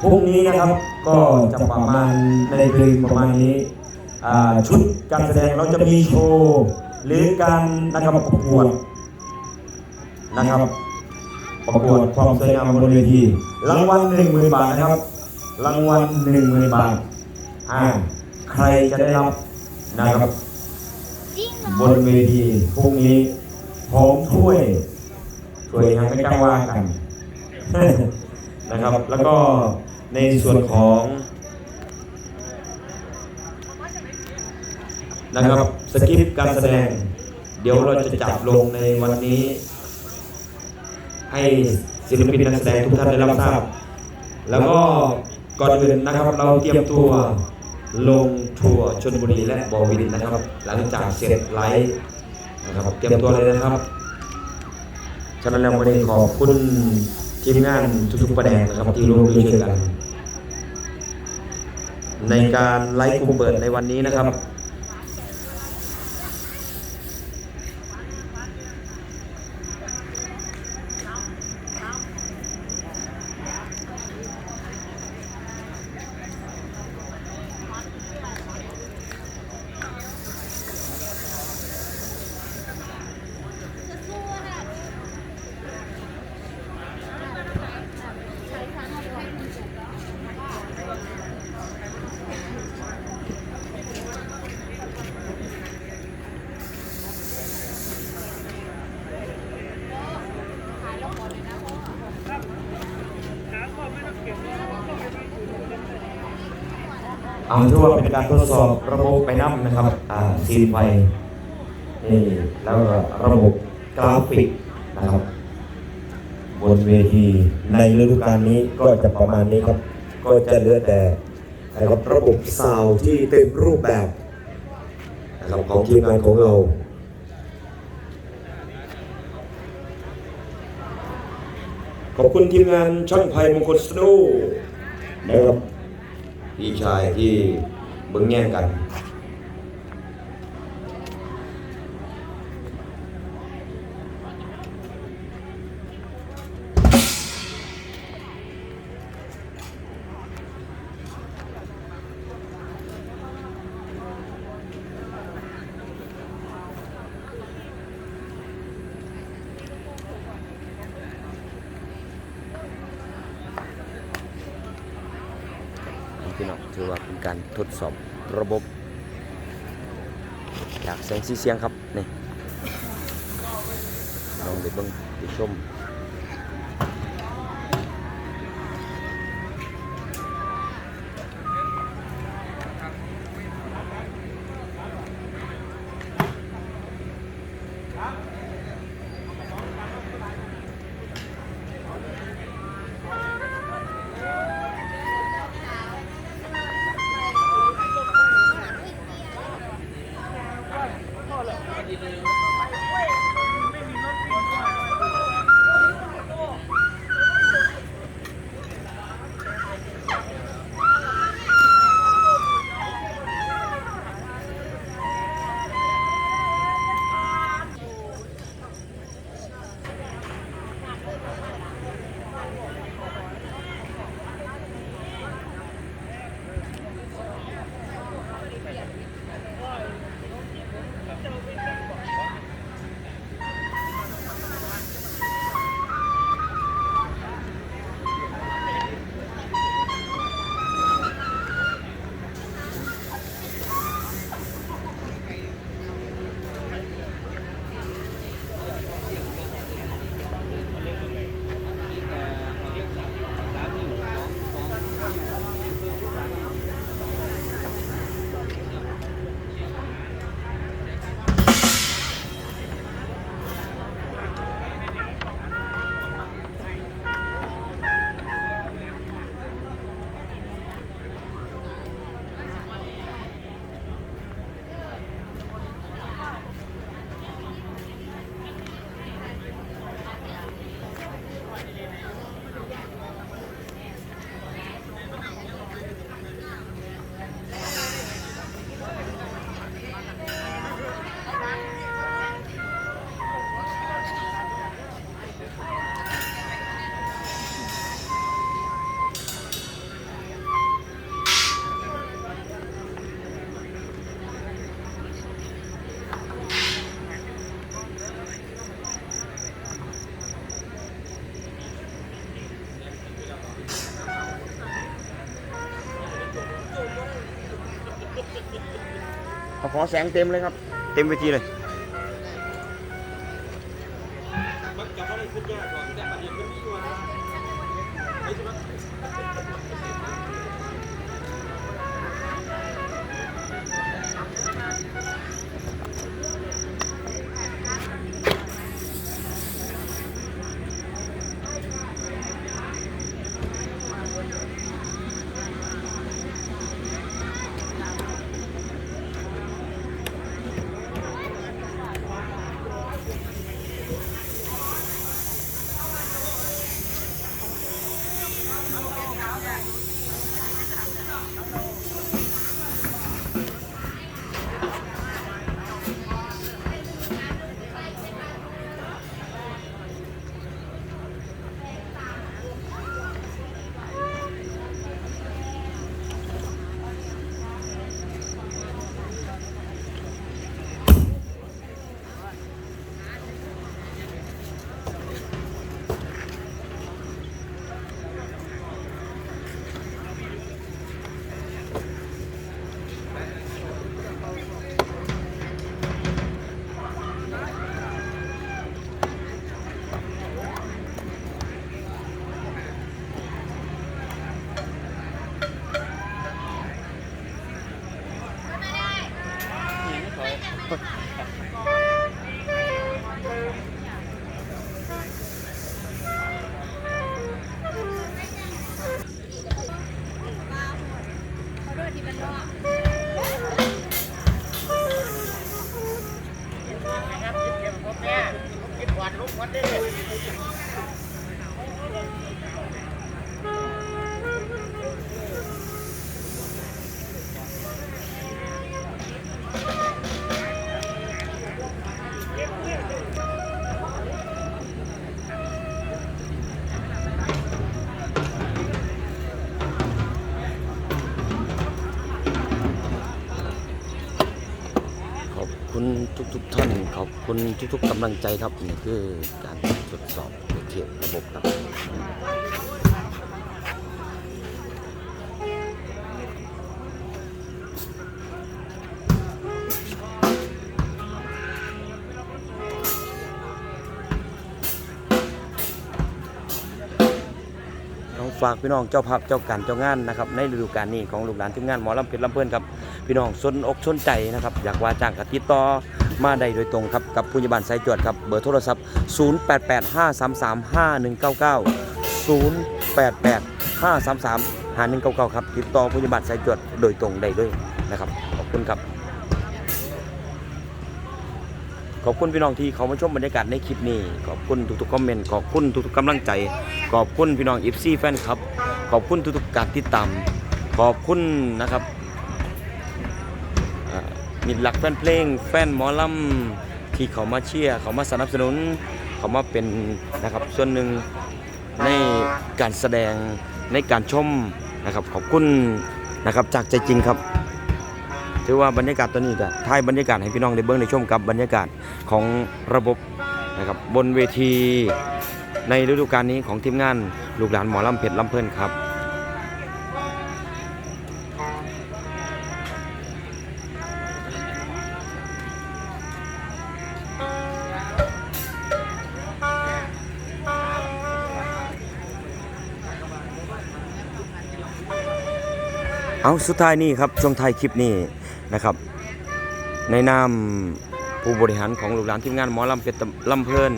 พรุ่งนี้นะครับก็จะประมาณในเพลงประมาณนี้ชุดการแสดงเราจะมีโชว์หรือการนะครับประกวดนะครับประกวดความสวยงามบนเวทีรางวัลหนึ่งหมื่นบาทนะครับ รางวัลหนึ่งหมื่นบาทอ่าใครจะได้รับนะครับ บนเวทีพรุ่งนี้พร้อมถ้วยถ้วยยังไม่กล้าว่ากันนะครับ แล้วก็ ในส่วนของนะครับสคริปต์การแสดง เดี๋ยวเราจะจับลงในวันนี้ ให้ศิลปินนักแสดงทุกท่านได้รับทราบ แล้วก็ก่อนอื่นนะครับเราเตรียมตัวลงทัวร์ชนบุรีและบอวินนะครับ หลังจากเสร็จไลฟ์นะครับเตรียมตัวเลยนะครับฉะนั้นแล้ววันนี้ขอบคุณ ทีมงานทุกๆประแดงนะครับที่ร่วมด้วยช่วยกัน ในการไลฟ์กลุ่มเปิดในวันนี้นะครับ เอาถือว่าเป็นการทดสอบระบบไปน้ำนะครับอ่าซีนไฟนี่แล้วก็ระบบกราฟิกนะครับบนเวทีในฤดูกาลนี้ก็จะประมาณนี้ครับ ก็จะเหลือแต่นะครับระบบซาวด์ที่เต็มรูปแบบนะครับของทีมงานของเราขอบคุณทีมงานช่างไผ่มงคลสตูนะครับ พี่ชายที่เบิ้งแย่งกัน นาะถือว่าเป็นการทดสอบระบบจากแสงสีเสียงครับนี่ลองไปเบิ้งไปชม ขอแสงเต็มเลยครับ เต็มเวทีเลย ข ทุกท่านขอบคุณทุกๆกำลังใจครับนี่คือการทดสอบเทียบระบบครับต้องฝากพี่น้องเจ้าภาพเจ้าการเจ้างานนะครับในฤดูกาลนี้ของลูกหลานทีมงานหมอลำเพชรลำเพื่อนครับพี่น้องสนอกสนใจนะครับ อยากว่าจ้างกติดต่อ มาได้โดยตรงครับกับผู้ใหญ่บ้านสายจวดครับเบอร์โทรศัพท์ 0885335199 0885335199 ครับ ติดต่อผู้ใหญ่บ้านสายจวดโดยตรงได้เลยนะครับขอบคุณครับ ขอบคุณพี่น้องที่เขามาชมบรรยากาศในคลิปนี้ ขอบคุณทุกๆคอมเมนต์ขอบคุณทุกๆกำลังใจ ขอบคุณพี่น้องอีฟซีแฟนครับ ขอบคุณทุกๆการติดตามขอบคุณนะครับ มิตรหลักแฟนเพลง แฟนหมอลำที่เขามาเชียร์เขามาสนับสนุน เขามาเป็นนะครับส่วนหนึ่งในการแสดงในการชมนะครับขอบคุณนะครับจากใจจริงครับ ถือว่าบรรยากาศตอนนี้ก็ถ่ายบรรยากาศให้พี่น้องได้เบิ่งได้ชมกับบรรยากาศของระบบนะครับบนเวทีในฤดูกาลนี้ของทีมงานลูกหลานหมอลำเพชรลำเพลินครับ เอาสุดท้ายนี่ครับช่วงท้ายคลิปนี้นะครับ ในนามผู้บริหารของลูกหลานทีมงานหมอลำเพชรลำเพลิน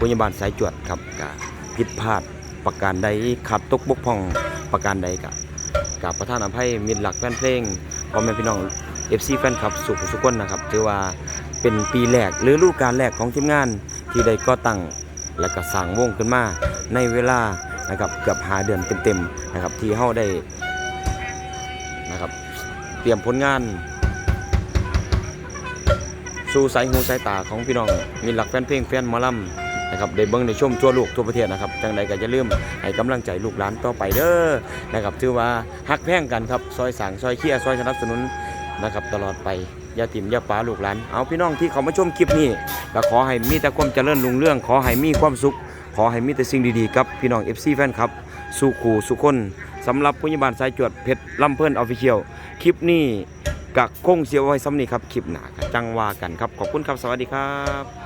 พยาบาลสายจวดครับกะผิดพลาดประการใดขาดตกบกพร่องประการใดกะกับประธานอภัยมิตรหลักแฟนเพลงพ่อแม่พี่น้อง FC แฟนคลับสุขสุขคนนะครับถือว่าเป็นปีแรกหรือฤดูกาลแรกของทีมงานที่ได้ก่อตั้งและก็สร้างวงขึ้นมาในเวลานะครับเกือบหาเดือนเต็มๆนะครับที่เฮาได้ ตรียมผลงาน สู่สายหูสายตาของพี่น้องมีหลักแฟนเพลงแฟนมอลำนะครับได้เบิ่งได้ชมทั่วโลกทั่วประเทศนะครับจังใดก็จะลืมให้กำลังใจลูกหลานต่อไปเด้อนะครับถือว่าฮักแพ่งกันครับซอยสั่งซอยเคียซอยสนับสนุนนะครับตลอดไปอย่าถิ่มอย่าป้าลูกหลานเอาพี่น้องที่เขามาชมคลิปนี้ก็ขอให้มีแต่ความเจริญรุ่งเรื่อง ขอให้มีความสุข ขอให้มีแต่สิ่งดีๆครับพี่น้อง FC แฟนครับ สู่ขู่สู่คน สำหรับผู้ยิบานสายจวดเพชรลำเพิ่นออฟฟิเชียลคลิปนี้กะคงเสียวไว้ซ้ำนี่ครับคลิปหนาจังว่ากันครับ ขอบคุณครับ สวัสดีครับ